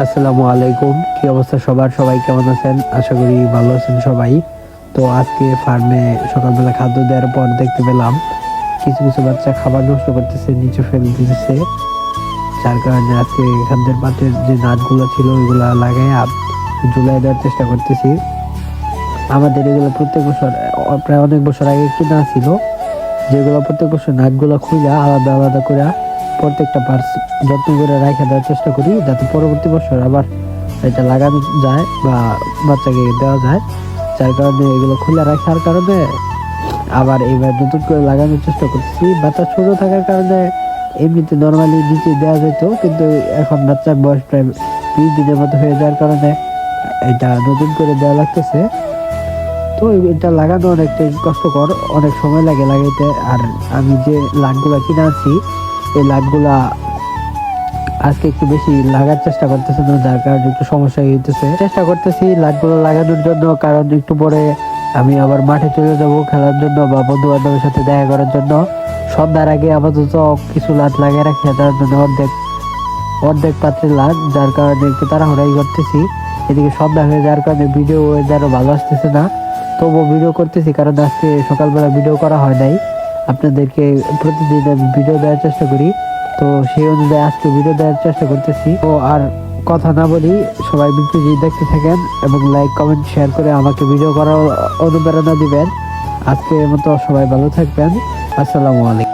আসসালামু আলাইকুম। কি অবস্থা সবার? সবাই কেমন আছেন? আশা করি ভালো আছেন সবাই। তো আজকে ফার্মে সকালবেলা খাদ্য দেওয়ার পর দেখতে পেলাম, কিছু কিছু বাচ্চা খাবার নষ্ট করতেছে, নিচে ফেলে দিতেছে। যার কারণে আজকে খাদ্যের পাত্রের যে নাটগুলো ছিল, ওইগুলো লাগাই জুলাই দেওয়ার চেষ্টা করতেছি। আমাদের এগুলো প্রত্যেক বছর প্রায় অনেক বছর আগে কিনা ছিল। যেগুলো প্রত্যেক বছর নাটগুলো খুঁজে, আলাদা আলাদা করে প্রত্যেকটা পার্স যত্ন করে রাখা দেওয়ার চেষ্টা করি, যাতে পরবর্তী বছর আবার এটা লাগানো যায় বা বাচ্চাকে দেওয়া যায়। যার কারণে এগুলো খুলে রাখার কারণে আবার এবার নতুন করে লাগানোর চেষ্টা করছি। বাচ্চা ছোট থাকার কারণে এমনিতে নর্মালি নিচে দেওয়া যেত, কিন্তু এখন বাচ্চার বয়স প্রায় বিশ দিনের মতো হয়ে যাওয়ার কারণে এটা নতুন করে দেওয়া লাগতেছে। তো এটা লাগানো অনেকটাই কষ্টকর, অনেক সময় লাগে লাগাইতে। আর আমি যে লাটগুলা কিনে আনছি এই লাটগুলা আজকে একটু বেশি লাগার চেষ্টা করতেছে না যার কারণে একটু সমস্যা হইতেছে। চেষ্টা করতেছি লাটগুলো লাগানোর জন্য, কারণ একটু পরে আমি আবার মাঠে চলে যাব খেলার জন্য বা বন্ধু বান্ধবের সাথে দেখা করার জন্য। সন্ধ্যার আগে আপাতত কিছু লাট লাগিয়ে রাখি, তার জন্য অর্ধেক অর্ধেক পাত্রে লাট যার কারণে একটু তাড়াহুড়াই করতেছি। এদিকে সন্ধ্যা হয়ে যাওয়ার কারণে ভিডিও যেন ভালো আসতেছে না। তবুও ভিডিও করতেছি, কারণ আজকে সকালবেলা ভিডিও করা হয় নাই। আপনাদেরকে প্রতিদিন আমি ভিডিও দেওয়ার চেষ্টা করি। তো সেই অনুযায়ী আজকে ভিডিও দেওয়ার চেষ্টা করতেছি। ও আর কথা না বলি সবাই ভিডিওটি দেখতে থাকেন এবং লাইক কমেন্ট শেয়ার করে আমাকে ভিডিও করার অনুপ্রেরণা দিবেন। আজকের মতো সবাই ভালো থাকবেন। আসসালামু আলাইকুম।